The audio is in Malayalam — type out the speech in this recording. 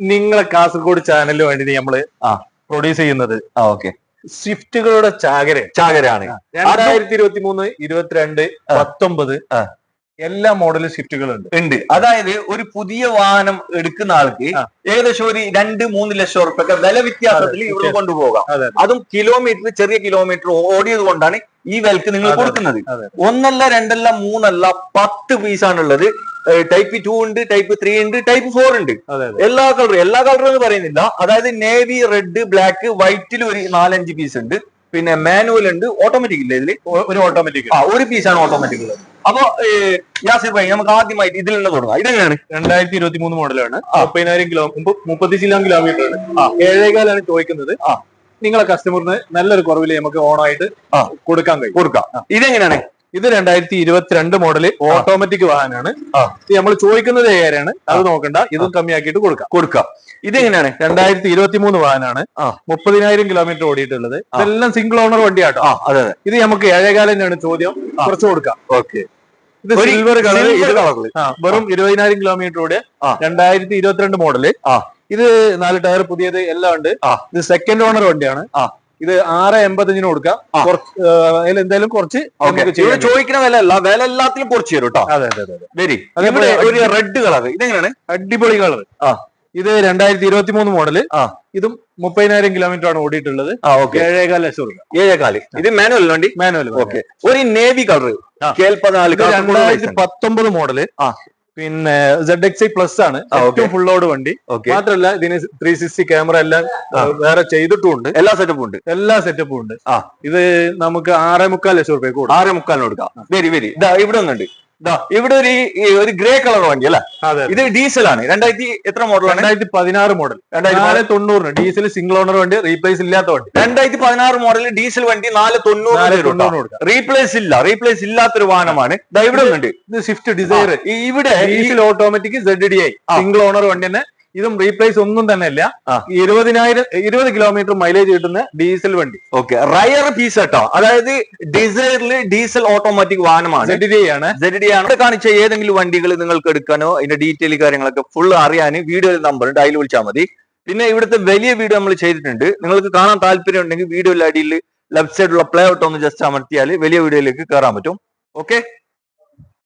നിങ്ങളെ കാസർഗോഡ് ചാനലിന് വേണ്ടി നമ്മൾ പ്രൊഡ്യൂസ് ചെയ്യുന്നത്. ഓക്കെ സ്വിഫ്റ്റുകളുടെ ചാകര. ചാകരാണ് രണ്ടായിരത്തി ഇരുപത്തി മൂന്ന് ഇരുപത്തിരണ്ട് പത്തൊമ്പത് എല്ലാ മോഡലും സ്വിഫ്റ്റുകളുണ്ട്. ഉണ്ട്. അതായത് ഒരു പുതിയ വാഹനം എടുക്കുന്ന ആൾക്ക് ഏകദേശം ഒരു രണ്ട് മൂന്ന് ലക്ഷം ഉറുപ്പൊക്കെ വില വ്യത്യാസത്തിൽ ഇവിടെ കൊണ്ടുപോകാം. അതും കിലോമീറ്റർ ചെറിയ കിലോമീറ്റർ ഓടിയത് കൊണ്ടാണ് ഈ വിലക്ക് നിങ്ങൾ കൊടുക്കുന്നത്. ഒന്നല്ല രണ്ടല്ല മൂന്നല്ല പത്ത് പീസാണുള്ളത് ടൈപ്പ് ടു ഉണ്ട് ടൈപ്പ് ത്രീ ഉണ്ട് ടൈപ്പ് ഫോർ ഉണ്ട്. എല്ലാ കളറും എല്ലാ കളറും എന്ന് പറയുന്നില്ല. അതായത് നേവി റെഡ് ബ്ലാക്ക് വൈറ്റിൽ ഒരു നാലഞ്ച് പീസ് ഉണ്ട്. പിന്നെ മാനുവൽ ഉണ്ട്. ഓട്ടോമാറ്റിക് ഇല്ല ഇതിൽ? ഒരു ഓട്ടോമാറ്റിക് ആ ഒരു പീസാണ് ഓട്ടോമാറ്റിക് ഉള്ളത്. അപ്പൊ യാസിർ ഭായി നമുക്ക് ആദ്യമായിട്ട് ഇതിൽ നിന്ന് തുടങ്ങാം. ഇതെങ്ങനെയാണ് രണ്ടായിരത്തി ഇരുപത്തി മൂന്ന് മോഡലാണ് മുപ്പതിനായിരം കിലോ മുപ്പത്തി ചില്ലാം കിലോമീറ്റർ ആണ്. ഏഴേകാലാണ് ചോദിക്കുന്നത്. ആ. നിങ്ങളെ കസ്റ്റമറിന് നല്ലൊരു കുറവിൽ നമുക്ക് ഓണായിട്ട്. കൊടുക്കാൻ കഴിയും. കൊടുക്കാം. ഇതെങ്ങനെയാണ്? ഇത് രണ്ടായിരത്തി ഇരുപത്തിരണ്ട് മോഡൽ ഓട്ടോമാറ്റിക് വാഹനമാണ്. ഇത് നമ്മൾ ചോദിക്കുന്നത് ഏകാരാണ് അത് നോക്കണ്ട. ഇതും കമ്മിയാക്കിയിട്ട് കൊടുക്കാം. കൊടുക്കാം. ഇതെങ്ങനെയാണ്? രണ്ടായിരത്തി ഇരുപത്തി മൂന്ന് വാഹനമാണ് മുപ്പതിനായിരം കിലോമീറ്റർ ഓടിയിട്ടുള്ളത്. ഇതെല്ലാം സിംഗിൾ ഓണർ വണ്ടിയാട്ടോ. അതെ അതെ. ഇത് നമുക്ക് ഏഴേകാലം തന്നെയാണ് ചോദ്യം കുറച്ച് കൊടുക്കാം. ഓക്കെ. ഇത് സിൽവർ കളർ ഇത് വെറും ഇരുപതിനായിരം കിലോമീറ്റർ ഓടിയ ആ. രണ്ടായിരത്തി ഇരുപത്തിരണ്ട് മോഡൽ ഇത് നാല് ടയർ പുതിയത് എല്ലാം ഉണ്ട്. ഇത് സെക്കൻഡ് ഓണർ വണ്ടിയാണ്. ആ. ഇത് ആറ് എൺപത്തഞ്ചിന് കൊടുക്കാം. അതിൽ എന്തായാലും കുറച്ച്. ചോദിക്കുന്ന വില അല്ല വില എല്ലാത്തിലും കുറച്ച് തരും കേട്ടോ അതെ അതെ അതെ വരി. ഒരു റെഡ് കളർ ഇതെങ്ങനെയാണ്? അടിപൊളി കളർ ആ. ഇത് രണ്ടായിരത്തി ഇരുപത്തി മൂന്ന് മോഡൽ. ആ. ഇതും മുപ്പതിനായിരം കിലോമീറ്റർ ആണ് ഓടിയിട്ടുള്ളത്. ഏഴേകാൽ ലക്ഷം രൂപ. ഏഴേകാൽ. ഇത് മാനുവൽ വണ്ടി? Manual okay. ഒരു നേവി കളർ. കേൾപ്പതിനാല് രണ്ടായിരത്തി പത്തൊമ്പത് മോഡൽ. ആ. പിന്നെ സെഡ് എക്സ് ഐ പ്ലസ് ആണ്. ഏറ്റവും ഫുൾ ലോഡ് വണ്ടി. മാത്രമല്ല മാത്രല്ല ഇതിന് ത്രീ സിക്സ്റ്റി ക്യാമറ എല്ലാം വേറെ ചെയ്തിട്ടുണ്ട് എല്ലാ സെറ്റപ്പും ഉണ്ട്. എല്ലാ സെറ്റപ്പും ഉണ്ട്. ആ. ഇത് നമുക്ക് ആറേ മുക്കാൽ ലക്ഷം റുപ്യ കൊടുക്കും. ആറേ മുക്കാലിന് കൊടുക്കാം. വരി വരി. ഇതാ ഇവിടെ ഒന്നുണ്ട് ഇവിടെ ഒരു ഒരു ഗ്രേ കളർ വണ്ടി അല്ലെ? ഇത് ഡീസൽ ആണ് രണ്ടായിരത്തി എത്ര മോഡൽ രണ്ടായിരത്തി പതിനാറ് മോഡൽ രണ്ടായിരത്തി തൊണ്ണൂറിന്. ഡീസൽ സിംഗിൾ ഓണർ വണ്ടി റീപ്ലേസ് ഇല്ലാത്ത വണ്ടി. രണ്ടായിരത്തി പതിനാറ് മോഡൽ ഡീസൽ വണ്ടി നാല് തൊണ്ണൂറ് റീപ്ലേസ് ഇല്ല. റീപ്ലേസ് ഇല്ലാത്തൊരു വാഹനമാണ്. ഇവിടെ ഉണ്ട്. ഇത് സ്വിഫ്റ്റ് ഡിസൈർ ഇവിടെ diesel automatic Z D I single owner വണ്ടി തന്നെ. ഇതും റീപ്ലേസ് ഒന്നും തന്നെ ഇല്ല. ഇരുപതിനായിരം ഇരുപത് കിലോമീറ്റർ മൈലേജ് കിട്ടുന്ന ഡീസൽ വണ്ടി. ഓക്കെ റയർ പീസ് കേട്ടോ അതായത് ഡിസൈറിൽ ഡീസൽ ഓട്ടോമാറ്റിക് വാഹനമാണ്. ആണ്. ആണ്. കാണിച്ച ഏതെങ്കിലും വണ്ടികൾ നിങ്ങൾക്ക് എടുക്കാനോ അതിന്റെ ഡീറ്റെയിൽ കാര്യങ്ങളൊക്കെ ഫുൾ അറിയാൻ വീഡിയോയിൽ നമ്പർ ഉണ്ട് അതിൽ വിളിച്ചാൽ മതി. പിന്നെ ഇവിടുത്തെ വലിയ വീഡിയോ നമ്മൾ ചെയ്തിട്ടുണ്ട്. നിങ്ങൾക്ക് കാണാൻ താല്പര്യം ഉണ്ടെങ്കിൽ വീഡിയോയിൽ അടിയിൽ ലെഫ്റ്റ് സൈഡിലുള്ള പ്ലേ ഔട്ട് ഒന്ന് ജസ്റ്റ് അമർത്തിയാൽ വലിയ വീഡിയോയിലേക്ക് കയറാൻ പറ്റും. ഓക്കെ